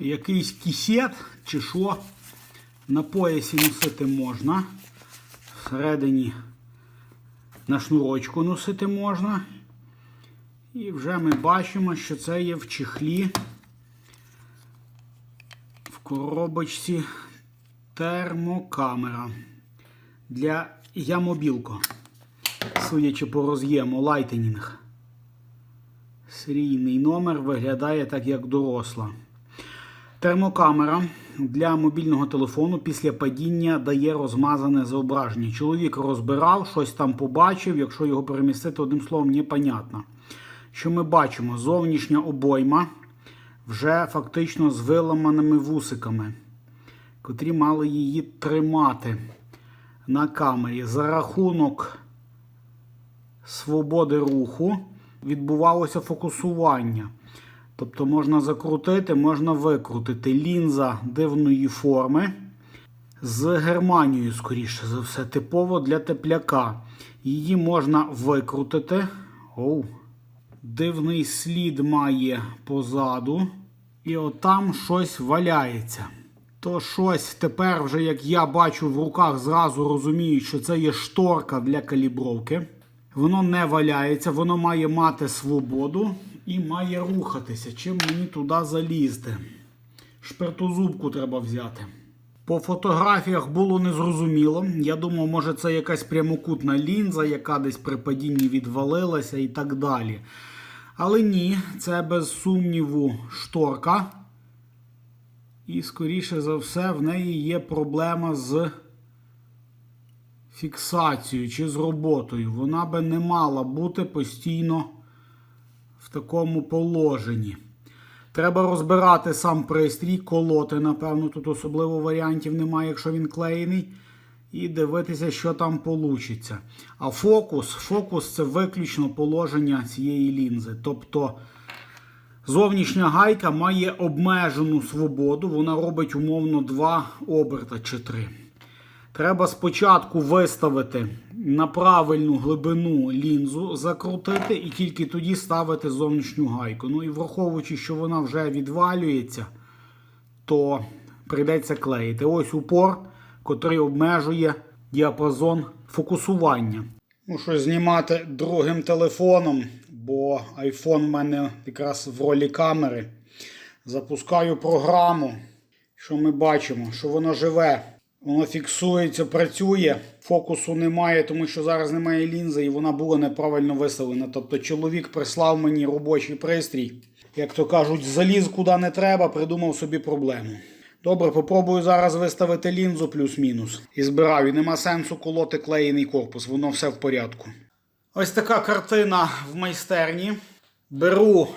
якийсь кісет чи що. На поясі носити можна. Всередині на шнурочку носити можна. І вже ми бачимо, що це є в чехлі в коробочці термокамера для Ямобілко. Судячи по роз'єму, лайтенінг. Серійний номер виглядає так, як доросла. Термокамера для мобільного телефону після падіння дає розмазане зображення. Чоловік розбирав, щось там побачив, якщо його перемістити одним словом, непонятно. Що ми бачимо? Зовнішня обойма вже фактично з виламаними вусиками, котрі мали її тримати на камері. За рахунок свободи руху відбувалося фокусування. Тобто можна закрутити, можна викрутити. Лінза дивної форми з Германією, скоріше за все, типово для тепляка. Її можна викрутити. Оу. Дивний слід має позаду. І отам щось валяється. То щось тепер, вже як я бачу в руках, зразу розумію, що це є шторка для калібровки. Воно не валяється, воно має мати свободу і має рухатися. Чим мені туди залізти? Шпиртозубку треба взяти. По фотографіях було незрозуміло. Я думав, може це якась прямокутна лінза, яка десь при падінні відвалилася і так далі. Але ні, це без сумніву шторка. І, скоріше за все, в неї є проблема з фіксацією чи з роботою. Вона би не мала бути постійно в такому положенні. Треба розбирати сам пристрій, колоти, напевно, тут особливо варіантів немає, якщо він клеєний. І дивитися, що там вийде. А фокус, фокус це виключно положення цієї лінзи. Тобто зовнішня гайка має обмежену свободу, вона робить умовно 2 оберта чи 3. Треба спочатку виставити на правильну глибину лінзу, закрутити і тільки тоді ставити зовнішню гайку. Ну і враховуючи, що вона вже відвалюється, то прийдеться клеїти. Ось упор, котрий обмежує діапазон фокусування. Мушу знімати другим телефоном, бо iPhone в мене якраз в ролі камери. Запускаю програму. Що ми бачимо? Що воно живе. Воно фіксується, працює, фокусу немає, тому що зараз немає лінзи і вона була неправильно виставлена. Тобто чоловік прислав мені робочий пристрій. Як то кажуть, заліз куди не треба, придумав собі проблему. Добре, попробую зараз виставити лінзу плюс-мінус. І збираю. Нема сенсу колоти клеєний корпус, воно все в порядку. Ось така картина в майстерні. Беру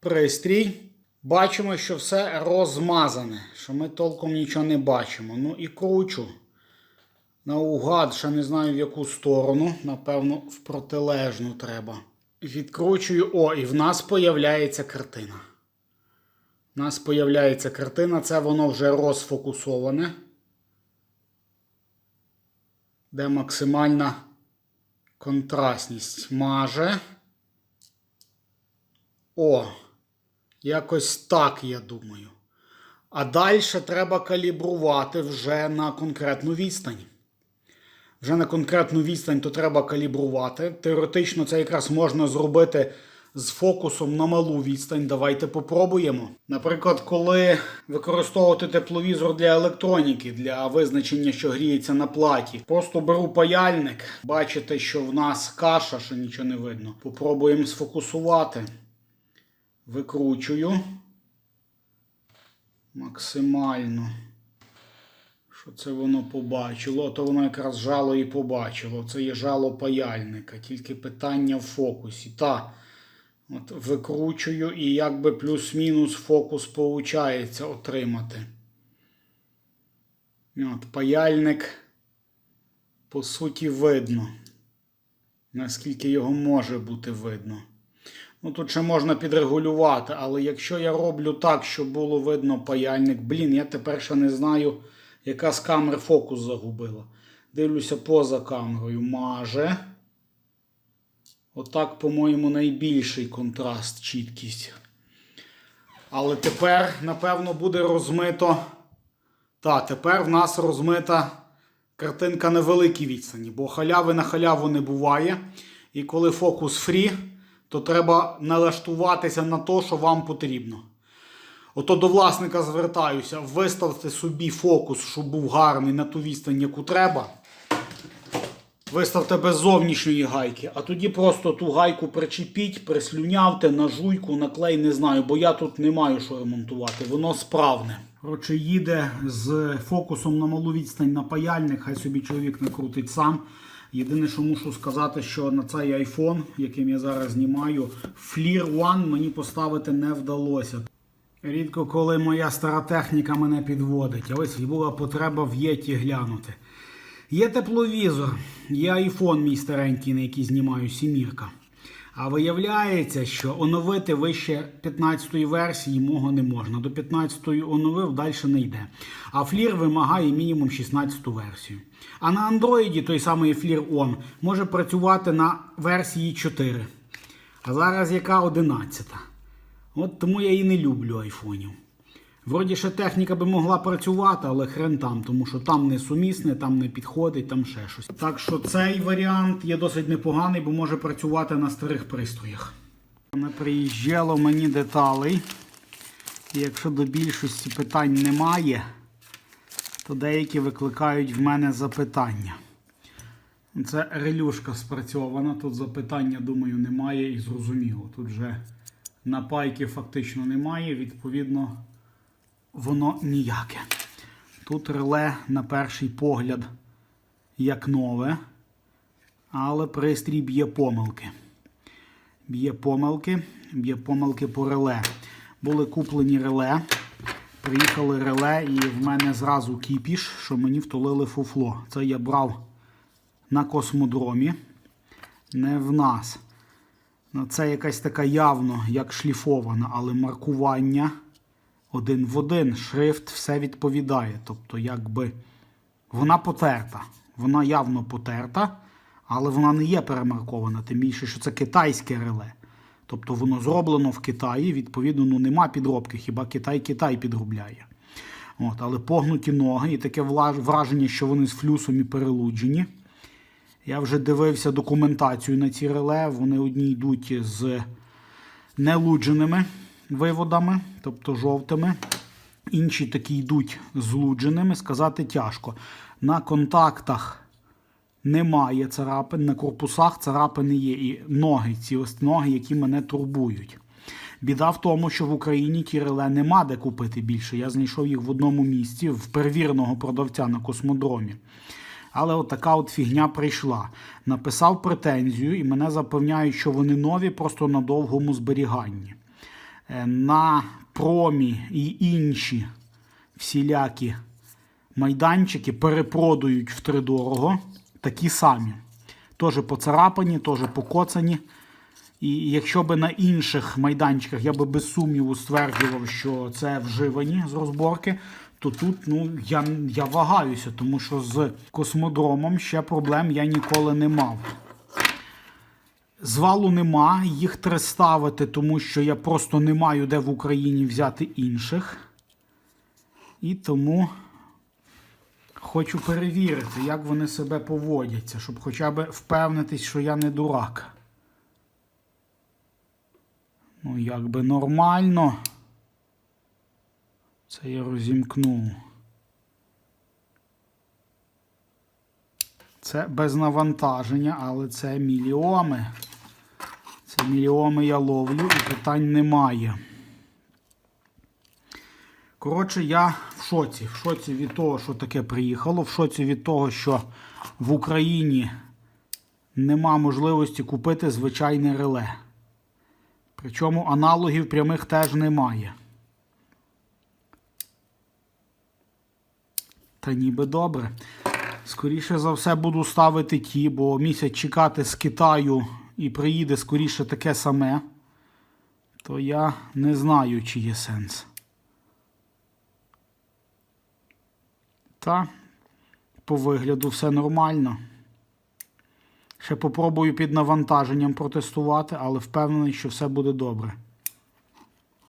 пристрій. Бачимо, що все розмазане, що ми толком нічого не бачимо. Ну і кручу. Наугад, ще не знаю в яку сторону. Напевно, в протилежну треба. Відкручую. О, і в нас появляється картина. У нас появляється картина, це воно вже розфокусоване. Де максимальна контрастність маже. О! Якось так, я думаю. А далі треба калібрувати вже на конкретну відстань. Вже на конкретну відстань то треба калібрувати. Теоретично це якраз можна зробити з фокусом на малу відстань. Давайте попробуємо. Наприклад, коли використовувати тепловізор для електроніки, для визначення, що гріється на платі. Просто беру паяльник. Бачите, що в нас каша, що нічого не видно. Попробуємо сфокусувати. Викручую максимально. Що це воно побачило? То воно якраз жало і побачило. Це є жало паяльника. Тільки питання в фокусі. Та, от викручую і якби плюс-мінус фокус получається отримати. От, Паяльник, по суті, видно. Наскільки його може бути видно. Ну, тут ще можна підрегулювати, але якщо я роблю так, щоб було видно паяльник, блін, я тепер ще не знаю, яка з камер фокус загубила. Дивлюся поза камерою. Маже. Отак, по-моєму, найбільший контраст, чіткість. Але тепер, напевно, буде розмито. Так, тепер в нас розмита картинка на великій відстані, бо халяви на халяву не буває. І коли фокус фрі, то треба налаштуватися на те, що вам потрібно. Ото до власника звертаюся, виставте собі фокус, щоб був гарний на ту відстань, яку треба. Виставте без зовнішньої гайки, а тоді просто ту гайку причепіть, прислюнявте на жуйку, на клей, не знаю, бо я тут не маю що ремонтувати, воно справне. Коротше, їде з фокусом на малу відстань на паяльник, хай собі чоловік не крутить сам. Єдине, що мушу сказати, що на цей iPhone, яким я зараз знімаю, Fleer One мені поставити не вдалося. Рідко коли моя стара техніка мене підводить, а ось була потреба в Єті глянути. Є тепловізор, є iPhone мій старенький, на який знімаю сімірка. А виявляється, що оновити вище 15-ї версії мого не можна. До 15-ї оновив, далі не йде. А Флір вимагає мінімум 16-ту версію. А на Android той самий Флір On може працювати на версії 4. А зараз яка 11. От тому я і не люблю айфонів. Вроді ще техніка би могла працювати, але хрен там, тому що там не сумісне, там не підходить, там ще щось. Так що цей варіант є досить непоганий, бо може працювати на старих пристроях. Не приїжджало мені деталей. І якщо до більшості питань немає, то деякі викликають в мене запитання. Це релюшка спрацьована, тут запитання, думаю, немає і зрозуміло. Тут вже напайки фактично немає, відповідно, воно ніяке. Тут реле на перший погляд як нове, але пристрій б'є помилки. Б'є помилки, б'є помилки по реле. Були куплені реле, приїхали реле, і в мене зразу кіпіш, що мені втулили фуфло. Це я брав на космодромі, не в нас. Ну, Це якась така явно як шліфована, але маркування один в один. Шрифт все відповідає. Тобто, якби вона потерта. Вона явно потерта, але вона не є перемаркована. Тим більше, що це китайське реле. Тобто воно зроблено в Китаї, відповідно, ну нема підробки, хіба Китай Китай підробляє. От, Але погнуті ноги і таке враження, що вони з флюсом і перелуджені. Я вже дивився документацію на ці реле. Вони одні йдуть з нелудженими виводами, тобто жовтими. Інші такі йдуть з лудженими, сказати тяжко. На контактах немає царапин, на корпусах царапини є. І ноги, ці ось ноги, які мене турбують. Біда в тому, що в Україні ті реле нема де купити більше. Я знайшов їх в одному місці, в перевіреного продавця на космодромі. Але от така от фігня прийшла. Написав претензію, і мене запевняють, що вони нові, просто на довгому зберіганні. Е, На промі і інші всілякі майданчики перепродають втридорого такі самі. Теж поцарапані, теж покоцані. І якщо би на інших майданчиках я би без сумніву стверджував, що це вживані з розборки, то тут ну, я, я вагаюся, тому що з космодромом ще проблем я ніколи не мав. Звалу нема, їх треба ставити, тому що я просто не маю де в Україні взяти інших. І тому хочу перевірити, як вони себе поводяться, щоб хоча б впевнитись, що я не дурак. Ну, якби нормально. Це я розімкнув. Це без навантаження, але це мільйоми. Це мільйоми я ловлю і питань немає. Коротше, я в шоці. В шоці від того, що таке приїхало, в шоці від того, що в Україні нема можливості купити звичайне реле. Причому аналогів прямих теж немає. Та ніби добре. Скоріше за все буду ставити ті, бо місяць чекати з Китаю і приїде скоріше таке саме. То я не знаю, чи є сенс. Та по вигляду все нормально. Ще попробую під навантаженням протестувати, але впевнений, що все буде добре.